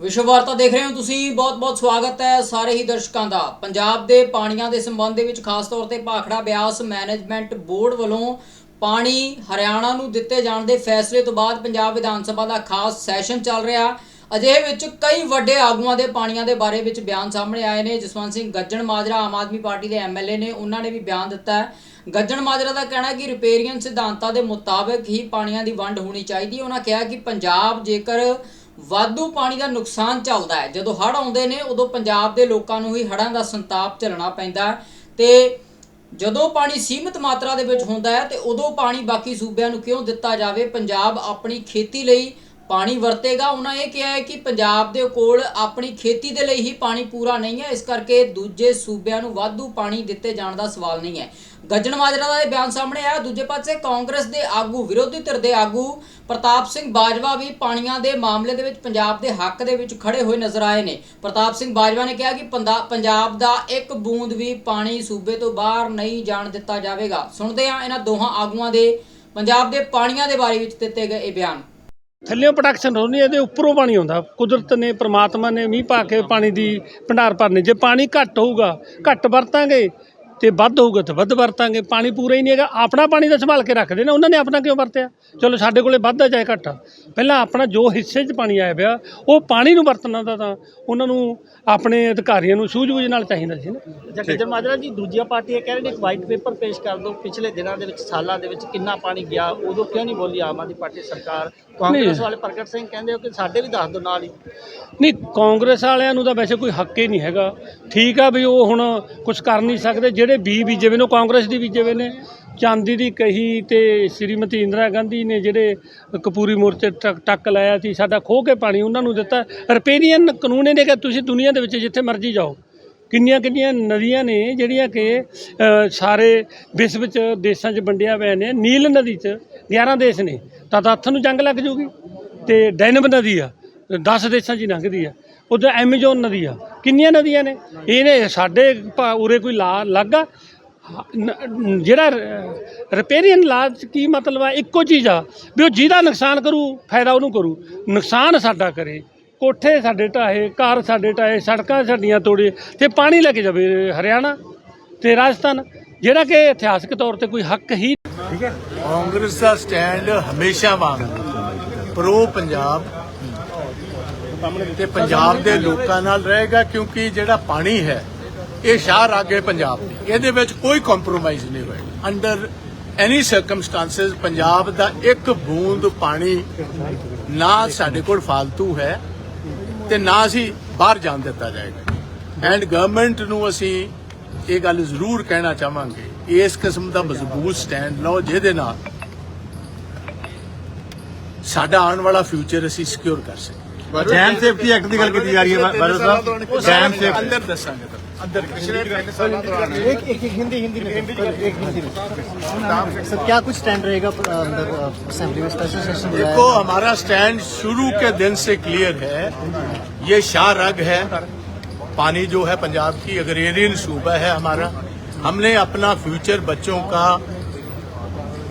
ਵਿਸ਼ਵ ਵਾਰਤਾ ਦੇਖ ਰਹੇ ਹੋ ਤੁਸੀਂ। ਬਹੁਤ-ਬਹੁਤ ਸਵਾਗਤ ਹੈ ਸਾਰੇ ਹੀ ਦਰਸ਼ਕਾਂ ਦਾ। ਪੰਜਾਬ ਦੇ ਪਾਣੀਆਂ ਦੇ ਸੰਬੰਧ ਦੇ ਵਿੱਚ ਖਾਸ ਤੌਰ ਤੇ ਭਾਖੜਾ ਬਿਆਸ ਮੈਨੇਜਮੈਂਟ ਬੋਰਡ ਵੱਲੋਂ ਪਾਣੀ ਹਰਿਆਣਾ ਨੂੰ ਦਿੱਤੇ ਜਾਣ ਦੇ ਫੈਸਲੇ ਤੋਂ ਬਾਅਦ ਪੰਜਾਬ ਵਿਧਾਨ ਸਭਾ ਦਾ ਖਾਸ ਸੈਸ਼ਨ ਚੱਲ ਰਿਹਾ। ਅਜਿਹੇ ਵਿੱਚ ਕਈ ਵੱਡੇ ਆਗੂਆਂ ਦੇ ਪਾਣੀਆਂ ਦੇ ਬਾਰੇ ਵਿੱਚ ਬਿਆਨ ਸਾਹਮਣੇ ਆਏ ਨੇ। ਜਸਵੰਤ ਸਿੰਘ ਗੱਜਣ ਮਾਜਰਾ ਆਮ ਆਦਮੀ ਪਾਰਟੀ ਦੇ ਐਮਐਲਏ ਨੇ ਉਹਨਾਂ ਨੇ ਵੀ ਬਿਆਨ ਦਿੱਤਾ ਹੈ। ਗੱਜਣ ਮਾਜਰਾ ਦਾ ਕਹਿਣਾ ਹੈ ਕਿ ਰਿਪੇਰੀਅਨ ਸਿਧਾਂਤਾਂ ਦੇ ਮੁਤਾਬਕ ਹੀ ਪਾਣੀਆਂ ਦੀ ਵੰਡ ਹੋਣੀ ਚਾਹੀਦੀ ਹੈ। ਉਹਨਾਂ ਕਿਹਾ ਕਿ ਪੰਜਾਬ ਜੇਕਰ ਵਾਧੂ ਪਾਣੀ ਦਾ ਨੁਕਸਾਨ ਚੱਲਦਾ ਹੈ। ਜਦੋਂ ਹੜ੍ਹ ਆਉਂਦੇ ਨੇ, ਉਦੋਂ ਪੰਜਾਬ ਦੇ ਲੋਕਾਂ ਨੂੰ ਹੀ ਹੜ੍ਹਾਂ ਦਾ ਸੰਤਾਪ ਝੱਲਣਾ ਪੈਂਦਾ ਹੈ। ਤੇ ਜਦੋਂ ਪਾਣੀ ਸੀਮਿਤ ਮਾਤਰਾ ਦੇ ਵਿੱਚ ਹੁੰਦਾ ਹੈ, ਤੇ ਉਦੋਂ ਪਾਣੀ ਬਾਕੀ ਸੂਬਿਆਂ ਨੂੰ ਕਿਉਂ ਦਿੱਤਾ ਜਾਵੇ? ਪੰਜਾਬ ਆਪਣੀ ਖੇਤੀ ਲਈ ਪਾਣੀ ਵਰਤੇਗਾ। ਉਹਨਾਂ ਇਹ ਕਿਹਾ ਹੈ ਕਿ ਪੰਜਾਬ ਦੇ ਕੋਲ ਆਪਣੀ ਖੇਤੀ ਦੇ ਲਈ ਹੀ ਪਾਣੀ ਪੂਰਾ ਨਹੀਂ ਹੈ। ਇਸ ਕਰਕੇ ਦੂਜੇ ਸੂਬਿਆਂ ਨੂੰ ਵਾਧੂ ਪਾਣੀ ਦਿੱਤੇ ਜਾਣ ਦਾ ਸਵਾਲ ਨਹੀਂ ਹੈ। ਗੱਜਣ ਮਾਜਰਾ ਦਾ ਇਹ ਬਿਆਨ ਸਾਹਮਣੇ ਆਇਆ। ਦੂਜੇ ਪਾਸੇ ਕਾਂਗਰਸ ਦੇ ਆਗੂ, ਵਿਰੋਧੀ ਧਿਰ ਦੇ ਆਗੂ ਪ੍ਰਤਾਪ ਸਿੰਘ ਬਾਜਵਾ ਵੀ ਪਾਣੀਆਂ ਦੇ ਮਾਮਲੇ ਦੇ ਵਿੱਚ ਪੰਜਾਬ ਦੇ ਹੱਕ ਦੇ ਵਿੱਚ ਖੜੇ ਹੋਏ ਨਜ਼ਰ ਆਏ ਨੇ। ਪ੍ਰਤਾਪ ਸਿੰਘ ਬਾਜਵਾ ਨੇ ਕਿਹਾ ਕਿ ਪੰਦਾ- ਪੰਜਾਬ ਦਾ ਇੱਕ ਬੂੰਦ ਵੀ ਪਾਣੀ ਸੂਬੇ ਤੋਂ ਬਾਹਰ ਨਹੀਂ ਜਾਣ ਦਿੱਤਾ ਜਾਵੇਗਾ। ਸੁਣਦੇ ਹਾਂ ਇਹਨਾਂ ਦੋਹਾਂ ਆਗੂਆਂ ਦੇ, ਪੰਜਾਬ ਦੇ ਪਾਣੀਆਂ ਦੇ ਬਾਰੇ ਵਿੱਚ ਦਿੱਤੇ ਗਏ ਇਹ ਬਿਆਨ। ਥੱਲੇੋਂ ਪ੍ਰੋਡਕਸ਼ਨ ਹੋਣੀ ਇਹਦੇ ਉੱਪਰੋਂ ਪਾਣੀ ਆਉਂਦਾ। ਕੁਦਰਤ ਨੇ, ਪ੍ਰਮਾਤਮਾ ਨੇ ਮੀਂਹ ਪਾ ਕੇ ਪਾਣੀ ਦੀ ਭੰਡਾਰ ਭਰਨੀ। ਜੇ ਪਾਣੀ ਘੱਟ ਹੋਊਗਾ, ਘੱਟ ਵਰਤਾਂਗੇ ਤੇ ਵੱਧ ਹੋਊਗਾ ਤੇ ਵੱਧ ਵਰਤਾਂਗੇ ਪਾਣੀ ਪੂਰਾ ਹੀ ਨਹੀਂ ਹੈਗਾ। ਆਪਣਾ ਪਾਣੀ ਤਾਂ ਸੰਭਾਲ ਕੇ ਰੱਖਦੇ ਨੇ ਉਹਨਾਂ ਨੇ ਆਪਣਾ ਕਿਉਂ ਵਰਤਿਆ? ਚਲੋ ਸਾਡੇ ਕੋਲੇ ਵੱਧ ਆ ਚਾਹੇ ਘੱਟ ਆ। ਪਹਿਲਾਂ ਆਪਣਾ ਜੋ ਹਿੱਸੇ 'ਚ ਪਾਣੀ ਆਇਆ ਪਿਆ ਉਹ ਪਾਣੀ ਨੂੰ ਵਰਤਣਾ ਦਾ ਤਾਂ ਉਹਨਾਂ ਨੂੰ ਆਪਣੇ ਅਧਿਕਾਰੀਆਂ ਨੂੰ ਸੂਝ-ਬੂਝ ਨਾਲ ਚਾਹੀਦਾ ਸੀ ਨਾ। ਜਾਂ ਗੱਜਰ ਮਾਜਰਾ ਜੀ ਦੂਜੀਆਂ ਪਾਰਟੀਆਂ ਕਹਿ ਰਹੇ ਨੇ ਇੱਕ ਵਾਈਟ ਪੇਪਰ ਪੇਸ਼ ਕਰ ਦਿਓ ਪਿਛਲੇ ਦਿਨਾਂ ਦੇ ਵਿੱਚ ਸਾਲਾਂ ਦੇ ਵਿੱਚ ਕਿੰਨਾ ਪਾਣੀ ਗਿਆ ਉਦੋਂ ਕਿਉਂ ਨਹੀਂ ਬੋਲੀ ਆਮ ਆਦਮੀ ਪਾਰਟੀ ਸਰਕਾਰ? ਕਾਂਗਰਸ। ਵਾਲੇ ਪ੍ਰਗਟ ਸਿੰਘ ਕਹਿੰਦੇ ਹੋ ਕਿ ਸਾਡੇ ਵੀ ਦੱਸ ਦਿਓ ਨਾਲ ਹੀ। ਨਹੀਂ ਕਾਂਗਰਸ ਵਾਲਿਆਂ ਨੂੰ ਤਾਂ ਵੈਸੇ ਕੋਈ ਹੱਕ ਹੀ ਨਹੀਂ ਹੈਗਾ। ਠੀਕ ਆ ਵੀ ਉਹ ਹੁਣ ਕੁਝ ਕਰ ਨਹੀਂ ਸਕਦੇ ਜਿਹੜੇ ਬੀ ਬੀਜੇ ਵੇ ਨੇ, ਉਹ ਕਾਂਗਰਸ ਦੀ ਬੀਜੇ ਵੇ ਨੇ। ਚਾਂਦੀ ਦੀ ਕਹੀ ਤੇ ਸ਼੍ਰੀਮਤੀ ਇੰਦਰਾ ਗਾਂਧੀ ਨੇ ਜਿਹੜੇ ਕਪੂਰੀ ਮੋਰਚੇ ਟੱਕ ਟੱਕ ਲਾਇਆ ਸੀ, ਸਾਡਾ ਖੋਹ ਕੇ ਪਾਣੀ ਉਹਨਾਂ ਨੂੰ ਦਿੱਤਾ। ਰਿਪੇਰੀਅਨ ਕਾਨੂੰਨ ਇਹਨੇ ਕਿ ਤੁਸੀਂ ਦੁਨੀਆ ਦੇ ਵਿੱਚ ਜਿੱਥੇ ਮਰਜ਼ੀ ਜਾਓ। ਕਿੰਨੀਆਂ ਕਿੰਨੀਆਂ ਨਦੀਆਂ ਨੇ ਜਿਹੜੀਆਂ ਕਿ ਸਾਰੇ ਵਿਸ਼ਵ ਚ ਦੇਸ਼ਾਂ 'ਚ ਵੰਡਿਆ ਹੋਇਆ ਨੇ। ਨੀਲ ਨਦੀ 'ਚ 11 ਦੇਸ਼ ਨੇ। ਤਾਂ ਤਾਂ ਹੱਥ ਨੂੰ ਜੰਗ ਲੱਗ ਜੂਗੀ। ਤੇ ਡੈਨਬ ਨਦੀ ਆ। 10 ਦੇਸ਼ਾਂ 'ਚ ਹੀ ਲੰਘਦੀ ਆ। ਉਧਰ ਐਮਾਜ਼ੋਨ ਨਦੀ ਆ ਕਿੰਨੀਆਂ ਨਦੀਆਂ ਨੇ? ਇਹਨੇ ਸਾਡੇ ਭਾ- ਉਰੇ ਕੋਈ ਲਾ ਲੱਗਾ ਨ- ਜਿਹੜਾ ਰਿਪੇਰੀਅਨ ਲਾ 'ਚ ਕੀ ਮਤਲਬ ਆ? ਇੱਕੋ ਚੀਜ਼ ਆ ਵੀ ਉਹ ਜਿਹਦਾ ਨੁਕਸਾਨ ਕਰੂ, ਫਾਇਦਾ ਉਹਨੂੰ ਕਰੂ। ਨੁਕਸਾਨ ਸਾਡਾ ਕਰੇ। ਕੋਠੇ ਸਾਡੇ ਢਾਹੇ, ਘਰ ਸਾਡੇ ਢਾਹੇ, ਸੜਕਾਂ ਸਾਡੀਆਂ ਤੋੜੇ, ਤੇ ਪਾਣੀ ਲੈ ਕੇ ਜਾਵੇ ਹਰਿਆਣਾ ਤੇ ਰਾਜਸਥਾਨ। ਜਿਹੜਾ ਕਿ ਇਤਿਹਾਸਕ ਤੌਰ ਤੇ ਕੋਈ ਹੱਕ ਹੀ ਕਾਂਗਰਸ ਦਾ ਸਟੈਂਡ ਹਮੇਸ਼ਾ ਵਾਂਗ। ਪ੍ਰੋ ਪੰਜਾਬ ਤੇ ਪੰਜਾਬ ਦੇ ਲੋਕਾਂ ਨਾਲ ਰਹੇਗਾ ਕਿਉਂਕਿ ਜਿਹੜਾ ਪਾਣੀ ਹੈ, ਇਹ ਸ਼ਾਹ ਰਾਗੇ ਪੰਜਾਬ ਦੀ। ਇਹਦੇ ਵਿੱਚ ਕੋਈ ਕੰਪਰੋਮਾਈਜ਼ ਨਹੀਂ ਹੋਏਗਾ। ਅੰਡਰ ਐਨੀ ਸਰਕਮਸਟੈਂਸਸ ਪੰਜਾਬ ਦਾ ਇੱਕ ਬੂੰਦ ਪਾਣੀ ਨਾ ਸਾਡੇ ਕੋਲ ਫालतू ਹੈ ਤੇ ਨਾ ਅਸੀਂ ਬਾਹਰ ਜਾਣ ਦਿੱਤਾ ਜਾਏਗਾ। ਐਂਡ ਗਵਰਨਮੈਂਟ ਨੂੰ ਅਸੀਂ ਇਹ ਗੱਲ ਜ਼ਰੂਰ ਕਹਿਣਾ ਚਾਹਾਂਗੇ, ਇਸ ਕਿਸਮ ਦਾ ਮਜ਼ਬੂਤ ਸਟੈਂਡ ਲਓ ਜਿਹਦੇ ਨਾਲ ਸਾਡਾ ਆਉਣ ਵਾਲਾ ਫਿਊਚਰ ਅਸੀਂ ਸਿਕਿਉਰ ਕਰ ਸਕੀਏ। ਡੈਮ ਸੇਫਟੀ ਐਕਟ ਦੀ ਗੱਲ ਕੀਤੀ ਜਾ ਰਹੀ ਹੈ ਬਾਦਲ ਸਾਹਿਬ ਡੈਮ ਸੇਫਟੀ ਅੰਦਰ ਦੱਸਾਂਗੇ ਤੁਹਾਨੂੰ ਅੰਦਰ एक एक एक हिंदी हिंदी में एक हिंदी में सर क्या कुछ स्टैंड रहेगा अ, अंदर असेंबली में स्पेशल सेशन देखो हमारा स्टैंड शुरू के दिन से क्लियर है ये शाह रग है पानी जो है पंजाब की अग्रेरियन सूबा है हमारा हमने अपना फ्यूचर बच्चों का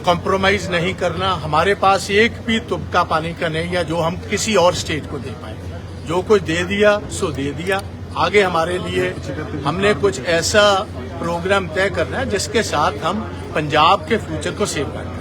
कॉम्प्रोमाइज नहीं करना, हमारे पास एक भी तुबका पानी का नहीं है जो हम किसी और स्टेट को दे पाए। जो कुछ दे दिया, सो दे दिया। आगे हमारे लिए हमने कुछ ऐसा प्रोग्राम तय करना है जिसके साथ हम पंजाब के फ्यूचर को सेव करें